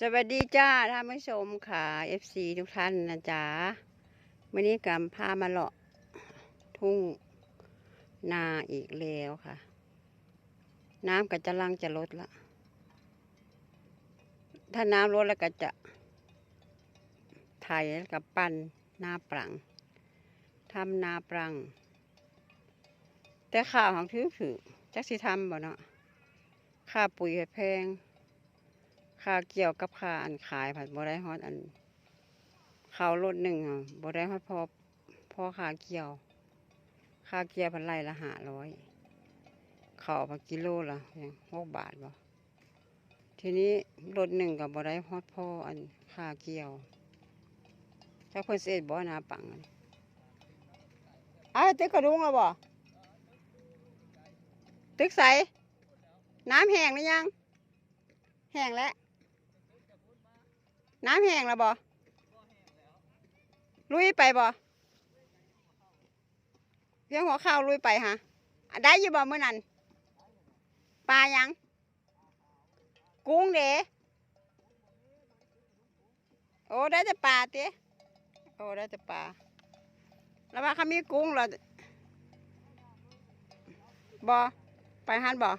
สวัสดีจ้าท่านผู้ชมค่ะ FC ทุกท่านนะจ๊ะวันนี้กำพามาเลาะทุ่งนาอีกแล้วค่ะ น้ำก็จะลังจะลดละ ถ้าน้ำลดแล้วก็จะไถกับปั้นนาปรังทำนาปรัง แต่ข้าวของถือถือจักสิทำบ่เนาะค่าปุ๋ยแพง ค่าเกี่ยวกับค่าอันขายผัดบได้ฮอดอันข้าวรถหนึ่งอะบได้ฮอดพอพอค่าเกี่ยว ค่าเกี่ยวพันไร่ละห้าร้อยข้าวพันกิโลละอย่างหกบาทบ่ทีนี้รถหนึ่งกับบได้ฮอดพออันค่าเกี่ยวถ้าเพิ่นสิเอ็ดบ่นาปังอันอ้าวตึกกระดุงแล้วบ่ตึกใสน้ำแห้งหรือยัง แห้งแล้ว น้ำแห้งแล้วบ่ลุยไปบ่เพียงหัวข้าวลุยไปฮะได้อยู่บ่เมื่อนั้นปลายัง กุ้งเด้โอ้ได้แต่ปลาเต้โอ้ได้แต่ปลาแล้วว่าเขามีกุ้งเหรอบ่ไปหันบ่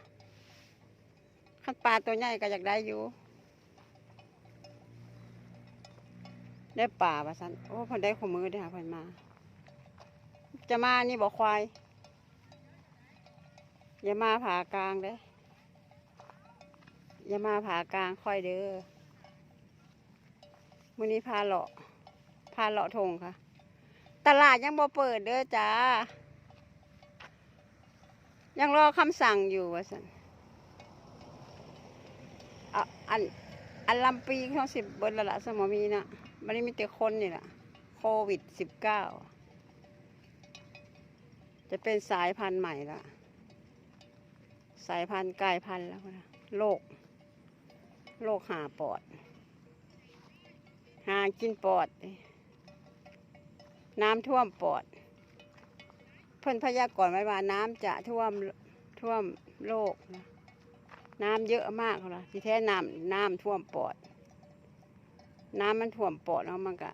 ขันปลาตัวใหญ่ก็อยากได้อยู่ ได้ป่าปะสันโอ้เพันได้ขมือได้ค่ะเพันมา จะมานี่บอกควาย อย่ามาผากลางเด้อย่ามาผากลางค่อยเด้อมื้อนี้พาเลาะพาเลาะทงค่ะ ตลาดยังบ่เปิดเด้อจ้า ยังรอคำสั่งอยู่ว่าสันอะอันอันลำปีเขาสิบเบิดและละสมอมีนะ มันนี้มีแต่คนนี่แหละโควิดสิบเก้าจะเป็นสายพันธุ์ใหม่ละสายพันธุ์กลายพันธุ์แล้วนะโรคโรคหาปอด หากินปอด น้ำท่วมปอด เพิ่นพยากรณ์ไว้ว่าน้ำจะท่วมท่วมโลกนะน้ำเยอะมากเลยที่แท้น้ำน้ำท่วมปอด น้ำมันท่วมปอดแล้วมันก็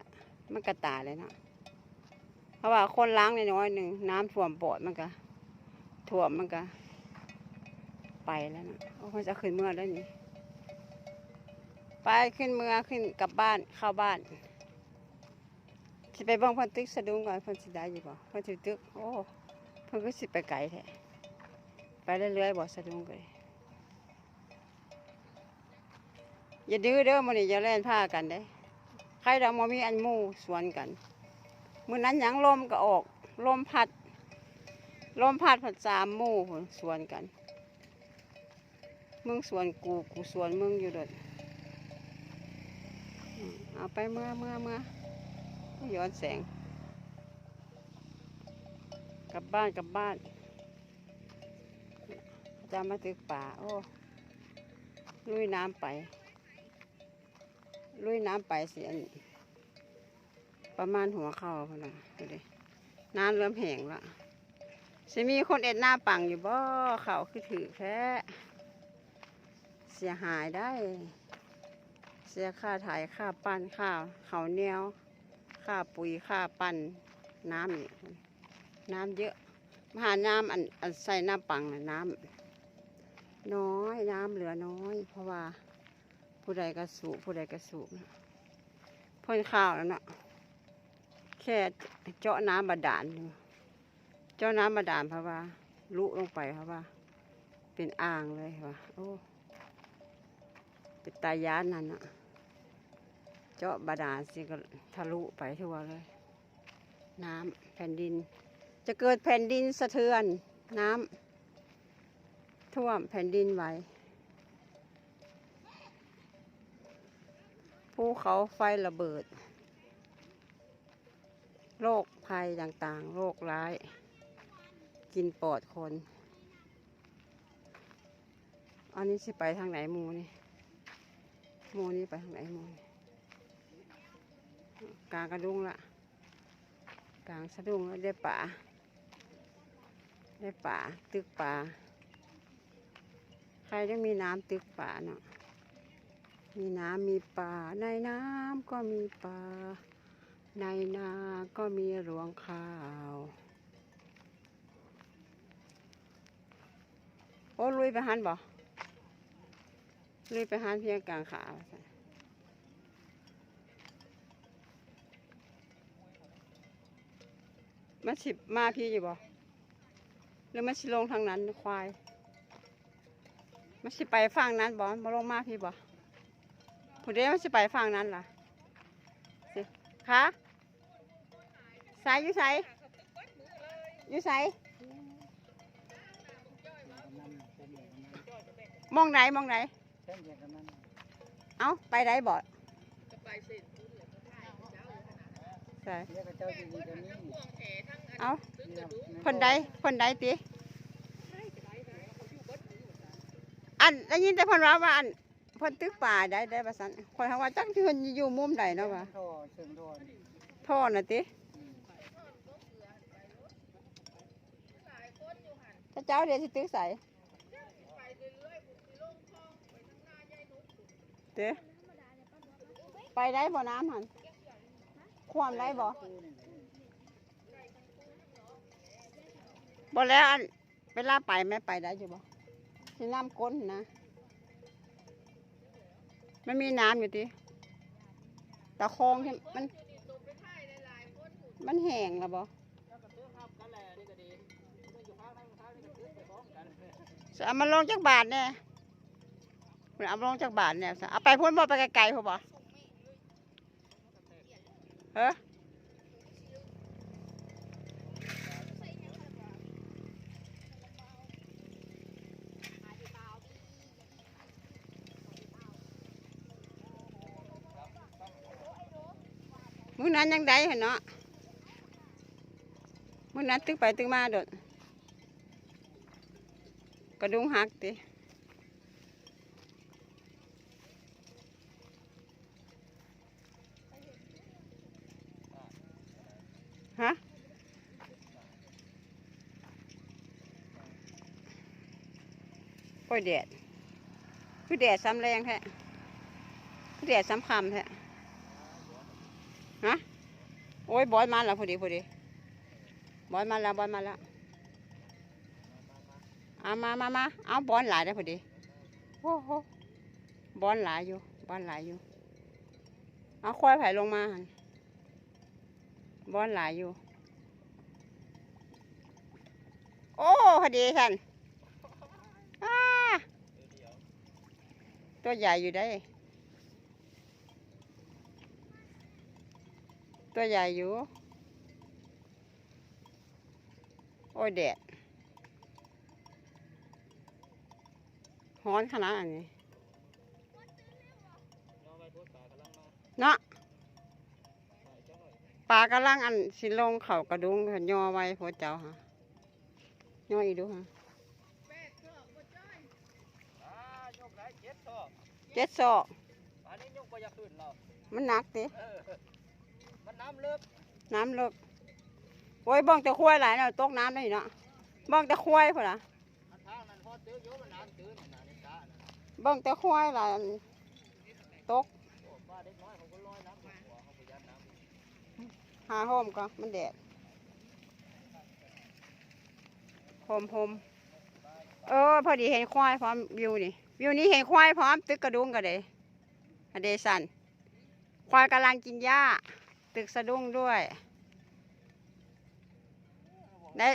มันก็ตายเลยเนาะเพราะว่าคนล้างน้อยๆหนึ่งน้ำท่วมปอดมันก็ท่วมมันก็ไปแล้วนะโอ้เขาจะขึ้นเมื่อแล้วนี่ไปขึ้นเมื่อขึ้นกลับบ้านเข้าบ้านจะไปบ้องพันตึกสะดุ้งก่อนพันสิได้อยู่บ่พันสิตึกโอ้พันก็สิไปไกลแท้ไปเรื่อยๆบ่สะดุ้งเลย อย่าดื้อเด้อมันนี่อย่าเล่นผ้ากันเด้ใครเรามามีอันมู่สวนกันมื่อนั้นยังลมก็ออกลมพัดลมพัดผัดสามมู่สวนกัน มึงสวนกูกูสวนมึงอยู่เดดเอาไปเมื่อเมื่อเมื่อย้อนแสง กลับบ้านกลับบ้านจะมาตึกป่าโอ้ลุยน้ำไป ลุยน้ำไปสิอันประมาณหัวเข่าพอนะดูดิน้ำเริ่มแห้งละสิมีคนเอ็ดหน้าปังอยู่บ่เข่าคือถือแค่เสียหายได้ เสียค่าถ่ายค่าปั้นค่าเขาวเนียวค่าปุ๋ยค่าปั้นน้ำอีกน้ำเยอะมหาน้ำอันอันใส่หน้าปังนะน้ำน้อยน้ำเหลือน้อย เพราะว่า ผู้ใดก็สูบผู้ใดก็สูบนพ่นข้าวแล้วเนาะแค่เจาะน้ำบาดาลเจาะน้ำบาดาลเพราะว่าลุลงไปเพราะว่า เป็นอ่างเลยว่ะโอ้เป็นตายานนั่นอะเจาะบาดาลสิก็ทะลุไปทั่วเลย น้ำแผ่นดิน จะเกิดแผ่นดินสะเทือน น้ำท่วมแผ่นดินไหว ภูเขาไฟระเบิด โรคภัยต่างๆ โรคร้าย กินปอดคน อันนี้สิไปทางไหนมูนี่ มูนี่ไปทางไหนมูนี่กลางกระดุงละกลางสะดุ้งแล้วได้ป่า ได้ป่าตึกป่า ใครได้มีน้ำตึกป่าเนาะ มีน้ำมีป่า ในน้ำก็มีป่า ในนาก็มีรวงข้าว โอ้ลุยไปหันบ่ลุยไปหันเพียงกลางขาว่าซั่นมันสิมาพี่อยู่บ่หรือมันสิลงทางนั้นควายมันสิไปฝั่งนั้นบ่มาลงมาพี่บ่ ผู้เดียวมันสิไปฝั่งนั้นล่ะสิคะสายอยู่ไสอยู่ไสมองไหนมองไหนเอ้าไปได้บ่ใช่เอ้าเพิ่นใดเพิ่นใดติอันได้ยินแต่พนว่าว่าอัน เพิ่นตึกป่าได้ได้ว่าซั่นข่อยหาว่าจักเพิ่นอยู่มุมใดเนาะว่าท่อเชิงท่อนี่ท่อน่ะติถ้าเจ้าเดี๋ยวสิตึกใส่เด้ไปได้บ่น้ำหั่นความได้บ่บ่แล้วอันเวลาไปแม่ไปได้อยู่บ่ที่น้ำก้นนะ มันมีน้ำอยู่ดิตะคองที่มัน มันแห้งแล้วบ่เอามาลงจากบาทแน่เอามาลงจากบาทแน่ยเอาไปพ่นบ่ไปไกลๆเขาบ่เฮ้อ มื้อนั้นยังได้เห็นเนาะมื้อนั้นตึกไปตึกมาโดดกระดุงหักติฮะโอ้ยแดดคือแดดซ้ำแรงแท้คือแดดซ้ำคำแท้ ฮะโอ้ ยบอยมาแล้วพอดีพอดีบอยมาแล้วบอยมาแล้วเอามามามาเอาบอลหลายได้พอดีโอ้โหบอลหลายอยู่บอลหลายอยู่ เอาควายไผ่ลงมาบอลหลายอยู่ โอ้พอดีท่านตัวใหญ่อยู่ได้ ตัวใหญ่อยู่ โอ้ยแดดฮ้อนขนาดนี้เนาะปลากำลังอันสิลงเขากระดุงเขาย่อไว้พวกเจ้าฮะย่ออีกดูฮะอ่ายกได้เจ็ดท่อเจ็ดศอกอันนี้ยกไปอยาขึ้นเรามันหนักติเออ มันน้ำลึกน้ำเลิกโอ้ยบ้องแต่ควายหลายเนาะตกน้ำได้เนาะบ้องแต่ควายพุ่นล่ะอันทางนั้นพอตื้ออยู่มันน้ำตื้อนี่นะนี่ตาน่ะบ้องแต่ควายหลายอันตกโอ้ป้าเด็กน้อยเขาก็ลอยน้ำหัวเขาไปยัดน้ำหาโฮมก็มันแดดโฮมโฮมเออพอดีเห็นควายพร้อมวิวนี่วิวนี้เห็นควายพร้อมตึกกระดุงกันเลยอเดสันควายกำลังกินหญ้า ตึกสะดุ้งด้วย ได้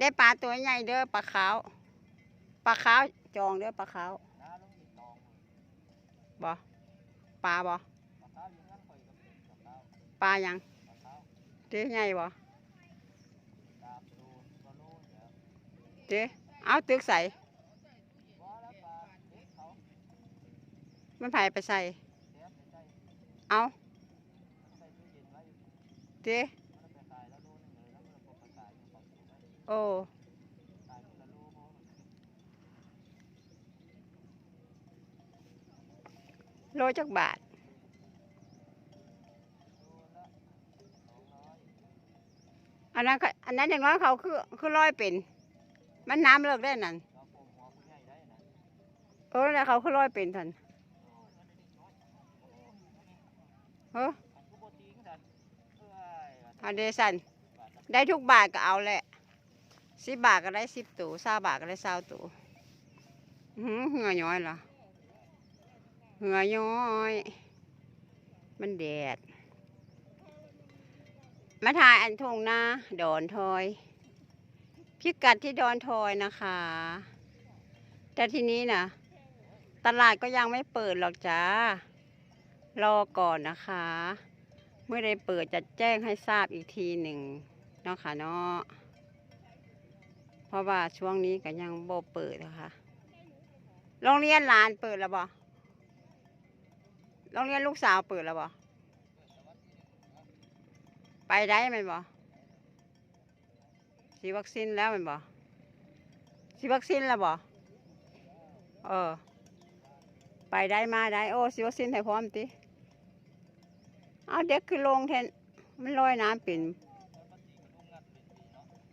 ได้ปลาตัวใหญ่เด้อปลาขาวปลาขาวจองเด้อปลาขาวน้ำลงอีกตองบ่ปลาบ่มะพร้าวอยู่งั้นข่อยก็เป็นมะพร้าวปลาหยังมะพร้าวเจ๊ใหญ่บ่ดาบโดนก็โลนแล้วเจ๊เอาตึกใส่ว่าแล้วปลาเด็กเขามันไผไปใส่แซ่บไปใส่เอา มันใส่ตู้เย็นไว้ ติโอ้โลจักบาท อันนั้นอันนั้นอย่างน้อยเขาคือคือร้อยเป็น มันน้ำเลิกได้นั่นเออแล้วเขาคือร้อยเป็นทันเฮ้อ อันกูบ่ตีงซั่นเอ้ยว่า เอาเดซันได้ทุกบาทก็เอาแหละสิบบาทก็ได้สิบตัวสาบาทก็ได้สาวตัวอื้อหือเหงื่อย้อยเหรอเหงื่อย้อย มันแดด มาถ่ายอันทงน้าดอนทอย พิกัดที่ดอนทอยนะคะ แต่ทีนี้นะตลาดก็ยังไม่เปิดหรอกจ้ารอก่อนนะคะ เมื่อได้เปิดจะแจ้งให้ทราบอีกทีหนึ่งเนาะค่ะเนาะเพราะว่าช่วงนี้ก็ยังโบเปิดนะคะโรงเรียนหลานเปิดแล้วบ่โรงเรียนลูกสาวเปิดแล้วบ่ไปได้ไหมบ่ฉีดวัคซีนแล้วไหมบ่ฉีดวัคซีนแล้วบ่เออ ไปได้มาได้ โอ้ฉีดวัคซีนให้พร้อมติ เอาเด็กคือลงแทนมันลอยน้ำเป็น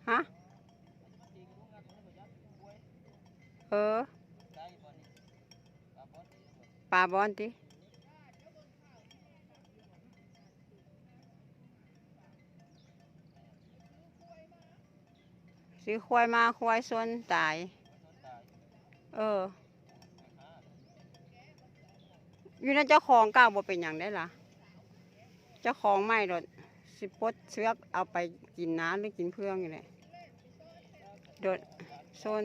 ฮะเออปลาบอนติซื้อควายมาควายซนตายมันตายเออ อยู่นั่นเจ้าของเก่าบ่เป็นอย่างได้ล่ะ เจ้าของไม่รถสิปดเชือกเอาไปกินน้ำหรือกินเพื่องอยู่เลยโดดโซน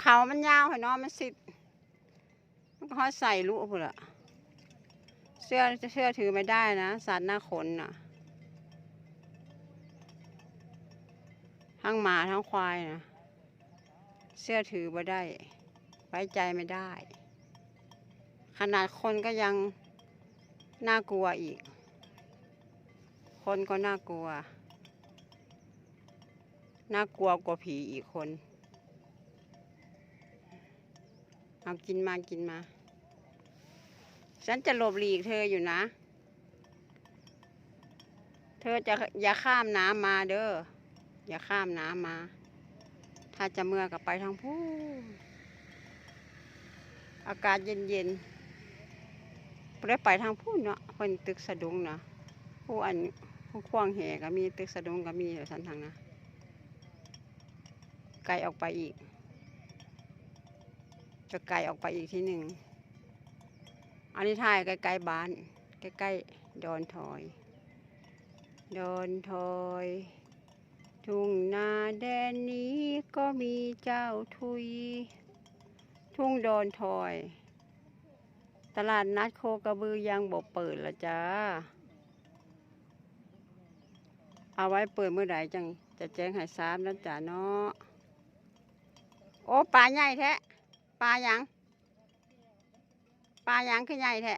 เขามันยาวเหรอเนาะมันสิมันก็ใส่ลูกพุ่นละเสื้อเสื้อถือไม่ได้นะสัตว์หน้าขนน่ะ ทั้งหมาทั้งควายนะเสื้อถือไม่ได้ ไว้ใจไม่ได้ ขนาดคนก็ยังน่ากลัวอีก คนก็น่ากลัว น่ากลัวกว่าผีอีกคน เอากินมากินมา ฉันจะหลบหลีกเธออยู่นะ เธอจะอย่าข้ามน้ำมาเด้อ อย่าข้ามน้ำมา ถ้าจะเมื่อกับไปทางพูนอากาศเย็นๆ ได้ไปทางพูนเนาะเพิ่นตึกสะดุงเนาะผู้อันผู้ควงแหก็มีตึกสะดุงก็มีเดี๋ยวฉันทางนะไกลออกไปอีก จะไกลออกไปอีกทีหนึ่งอันนี้ถ่ายใกล้ๆบ้าน ใกล้ๆดอนทอยดอนทอย ทุ่งนาแดนนี้ก็มีเจ้าทุย ทุ่งดอนทอย ตลาดนัดโคกระบือยังบอกเปิดละจ้า เอาไว้เปิดเมื่อไหร่จัง จะแจ้งให้ทราบนะจ๊ะเนาะ โอ้ปลาใหญ่แท้ ปลาหยัง ปลาหยังคือใหญ่แท้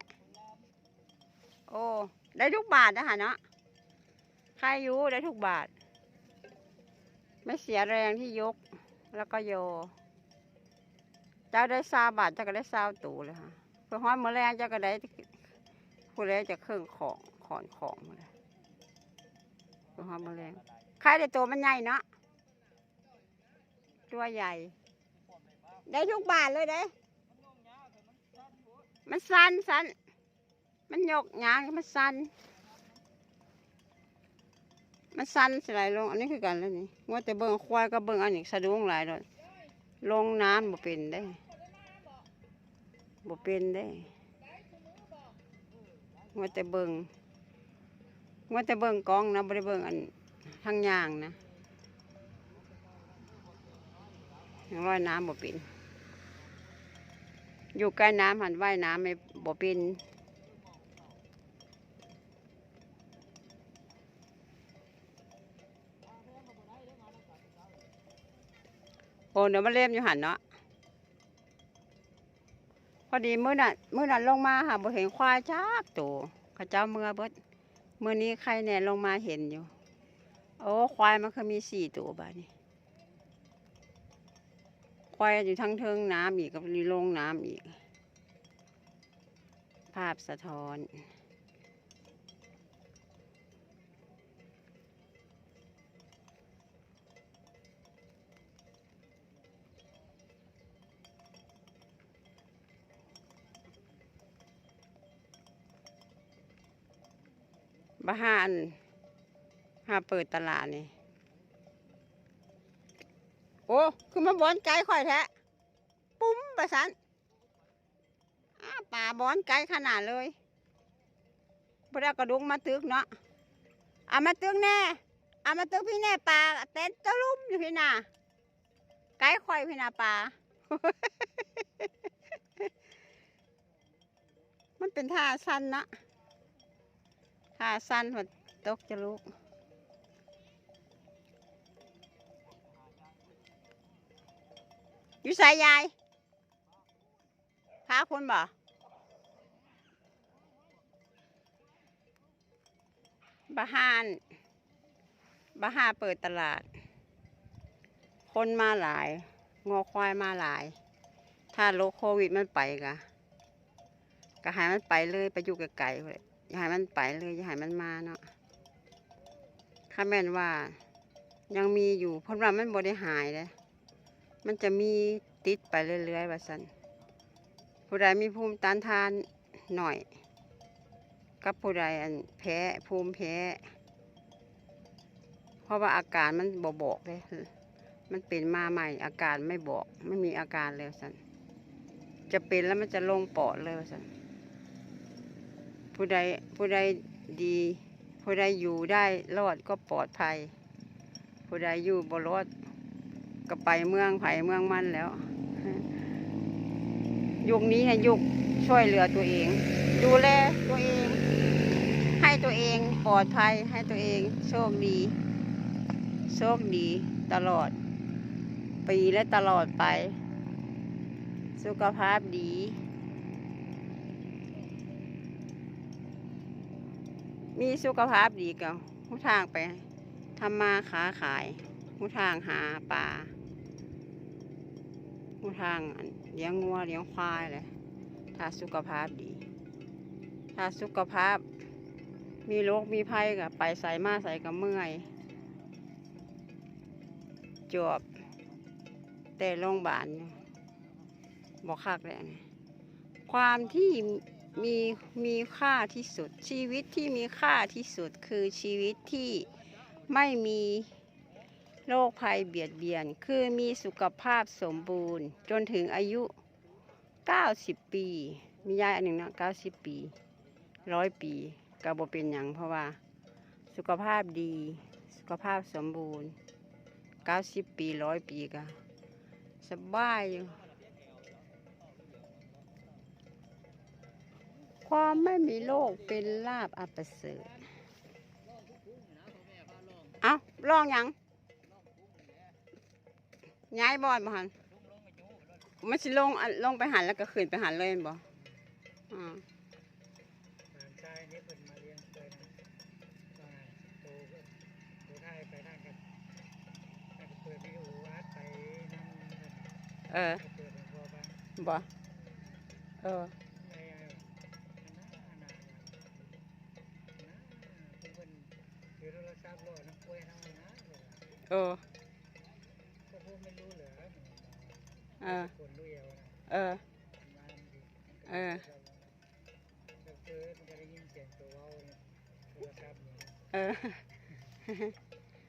โอ้ ได้ทุกบาทนะฮะเนาะ ใครอยู่ได้ทุกบาท ไม่เสียแรงที่ยกแล้วก็โย เจ้าได้ซาบาทเจ้าก็ได้ซาวตูเลยค่ะ เพื่อห้อยมือแรงจ้าก็ได้ผู้แรงจะเครื่องของขอนของเลยเพื่อห้อยมือแรงใครได้ตัวมันใหญ่เนาะตัวใหญ่ ได้ทุกบาทเลยเด้ มันสั้นสั้นมันยกยางมันสั้นมันสั้นสไลลง อันนี้คือกันแล้วนี่ว่าแต่เบิ่งควายก็เบิ่งอันนี้สะดุ้งหลายเลยลงน้ำบ่เป็นได้ บ่เป็นได้ว่าแต่เบิงว่าแต่เบิงกองนะบ่ได้เบิงอันทางยางนะยังว่ายน้ำบ่เป็นอยู่ใกล้น้ำหันว่ายน้ำไม่บ่เป็นโอ้เดี๋ยวมาเล่มอยู่หันเนาะ พอดีเมื่อนั้นมื้อนั้นลงมาค่ะบ่เห็นควายจักตัวข้าเจ้าเมื่อเบิดมื้อนี้ใครเนี่ยลงมาเห็นอยู่ โอ้ควายมันคือมีสี่ตัวบ้านี้ควายอยู่ทั้งเทิงน้ำอีกกับมีลงน้ำอีก ภาพสะท้อน บ้าหานหาเปิดตลาดนี่ โอ้คือมาบอนไกลข่อยแท้ปุ้มประสันป่าบอนไกลขนาดเลยพระกระดุงมาตึกเนาะเอามาตึกแน่เอามาตึกพี่แน่ปลาเต้นตะลุ่มอยู่พี่นาไกลข่อยพี่นาปลามันเป็นท่าสั้นนะ ท่าสั้นหัวตกจะลุกอยู่สายยายพาคนบ่บาฮานบาฮาเปิดตลาด คนมาหลาย งอควายมาหลาย ถ้าโรคโควิดมันไปกะก็ให้มันไปเลยไปอยู่ไกลๆเลย อย่าให้มันไปเลยอย่าให้มันมาเนาะข้าแม่นว่ายังมีอยู่เพราะว่ามันบ่ได้หายเลยมันจะมีติดไปเรื่อยๆว่าสันผู้ใดมีภูมิต้านทานหน่อย กับผู้ใดอันแพ้ภูมิแพ้เพราะว่าอาการมันบบอกเลย มันเป็นมาใหม่อาการไม่บอก ไม่มีอาการเลยสันจะเป็นแล้วมันจะลงปอดเลยสัน ผู้ใดผู้ใดดี ผู้ใดอยู่ได้รอดก็ปลอดภัย ผู้ใดอยู่บ่รอดก็ไปเมืองไผ่เมืองมันแล้ว ยุคนี้ให้ยุคช่วยเหลือตัวเอง ดูแลตัวเอง ให้ตัวเองปลอดภัยให้ตัวเองโชคดี โชคดีตลอด ปีและตลอดไป สุขภาพดี มีสุขภาพดีก็หูทางไปทำมาค้าขายหูทางหาปลาหูทางเลี้ยงงัวเลี้ยงควายเลยถ้าสุขภาพดี ถ้าสุขภาพ มีโรคมีภัยก็ไปใส่มาใส่ก็เมื่อยจวบแต่โรงพยาบาลบอกคักเลยนะความที่ มีมีค่าที่สุด ชีวิตที่มีค่าที่สุดคือชีวิตที่ไม่มีโรคภัยเบียดเบียน คือมีสุขภาพสมบูรณ์ จนถึงอายุ 90 ปี มียายอันหนึ่งเนาะ90 ปีร้อยปีก็บ่เป็นหยังเพราะว่า สุขภาพดี สุขภาพสมบูรณ์ 90 ปีร้อยปีก็สบายอยู่ ความไม่มีโรคเป็นลาบอันประเสริฐเอาลองหยังย้ายบอดบ่หันมันสิลงอันลงไปหันแล้วก็ขึ้นไปหันเลยแม่นบ่อ่าหลานชายนี่เพิ่นมาเลี้ยงเพิ่นว่าโตก็โตไทยไปนั่นกันนั่นก็เปิดวิดีโออัดไปนั่นนั่นเออก็เปิดให้พ่อฟังบ่เออไอ้ไอ้ เลยเออก็พวกไม่รู้เหรอเออคนรู้เอวนะเออเออเราเจอมันก็ได้ยินเสียงตัวเว้าเนี่ยโทรศัพท์เนี่ยเออ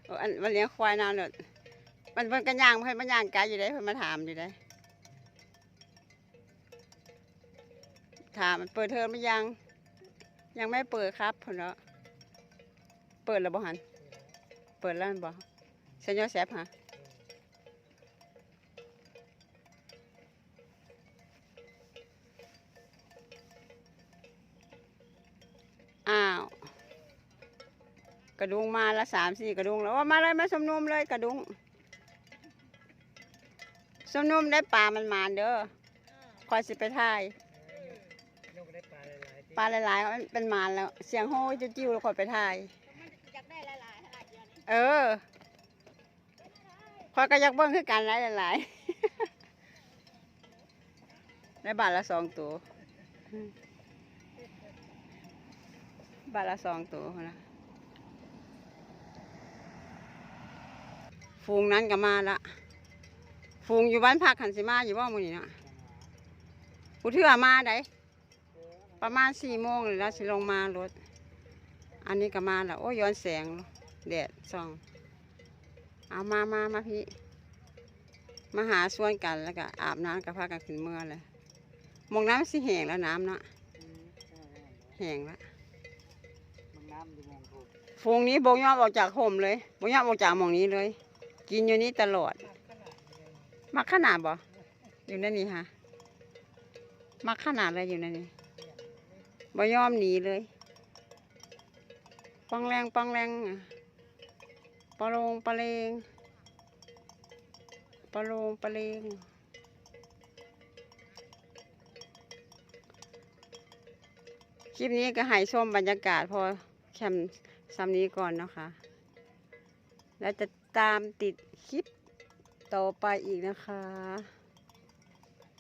โอ้อันมันเลี้ยงควายนานเลยมันเพิ่นกันย่างเพิ่นมันย่างไกลอยู่ได้เพิ่นมาถามอยู่ได้ถามมันเปิดเทอมหรือยัง ยังไม่เปิดครับเพิ่นเนาะเปิดแล้วบ่หันเปิดแล้วม่นบ่ เซนยอแซบฮะอ้าวกระดุงมาละสามสี่กระดุงแล้วว่ามาเลยมาสมนุมเลยกระดุงสมนุมได้ปลามันมานเด้อคอยสิไปถ่ายนกได้ปลาหลายๆที่ปลาหลายๆมันเป็นมานแล้ว เสียงโฮ้ยจิ้วๆแล้วคอยไปถ่าย อยากได้หลายๆหลายเดือนนี้เออค อยก็อยากเบิ้งคือกันหลายหลายๆได้บาทละสองตัว บาทละสองตัวนะฟูงนั้นก็มาละฟูงอยู่บ้านพักขันสิมาอยู่ว่านมือนี่นะผู้เทื่อมาได้ประมาณสี่โมงเลยแล้วสิลงมารถ อันนี้ก็มาล้วโอ้ยย้อนแสงแดดส่อง เอามามามาพี่ มาหาส่วนกันแล้วก็อาบน้ำกับพากันขึ้นเมื่อเลยมองน้ำสิแห้งแล้วน้ำเนาะแห้งล้วมันน้ำมองถูกฟงนี้บงยอมออกจากห่มเลยบงยอมออกจากมองนี้เลย กินอยู่นี่ตลอด มักขนาดบ่อยู่นั่นนี่ฮะมักขนาดเลยอยู่นั่นนี่บ่ยอมหนีเลยปังแรงปังแรงอะ ปลงปะเลงปลงปะเลงคลิปนี้ก็ให้ชมบรรยากาศพอแคมป์ซ้ำนี้ก่อนนะคะ แล้วจะตามติดคลิปต่อไปอีกนะคะ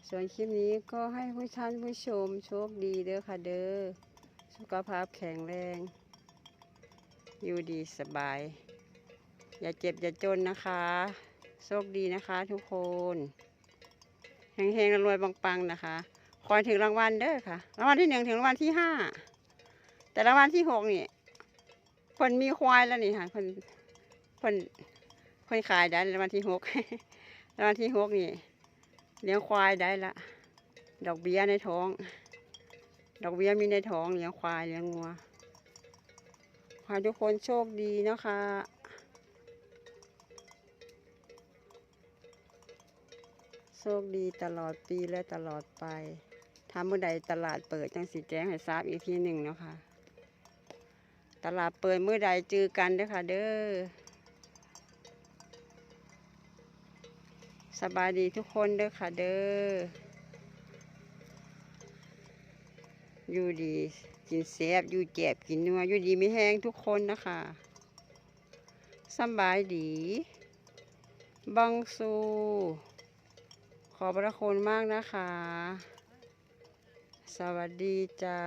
ส่วนคลิปนี้ก็ให้ผู้ท่านผู้ชมโชคดีเด้อค่ะเด้อ สุขภาพแข็งแรง อยู่ดีสบาย อย่าเจ็บอย่าจนนะคะ โชคดีนะคะทุกคนเฮงๆรวยปังๆนะคะ คอยถึงรางวัลเด้อค่ะ รางวัลที่หนึ่งถึงรางวัลที่ห้า แต่รางวัลที่หกนี่คนมีควายแล้วนี่ค่ะคนคนคนขายได้รางวัลที่หกรางวัลที่หกนี่เลี้ยงควายได้ละ ดอกเบี้ยในท้อง ดอกเบี้ยมีในท้องเลี้ยงควายเลี้ยงงัวขอให้ทุกคนโชคดีนะคะ คดีตลอดปีและตลอดไปถ้าเมื่อใดตลาดเปิดจังสิแจ้งให้ทราบอีกทีหนึ่งเนาะคะตลาดเปิดเมื่อใดเจอกันเด้อค่ะ เด้อสบายดีทุกคนเด้อค่ะ เด้ออยู่ดีกินแซบอยู่แจบกินนัวอยู่ดีไม่แห้งทุกคนนะคะสบายดีบังซู ขอบพระคุณมากนะคะ สวัสดีจ้า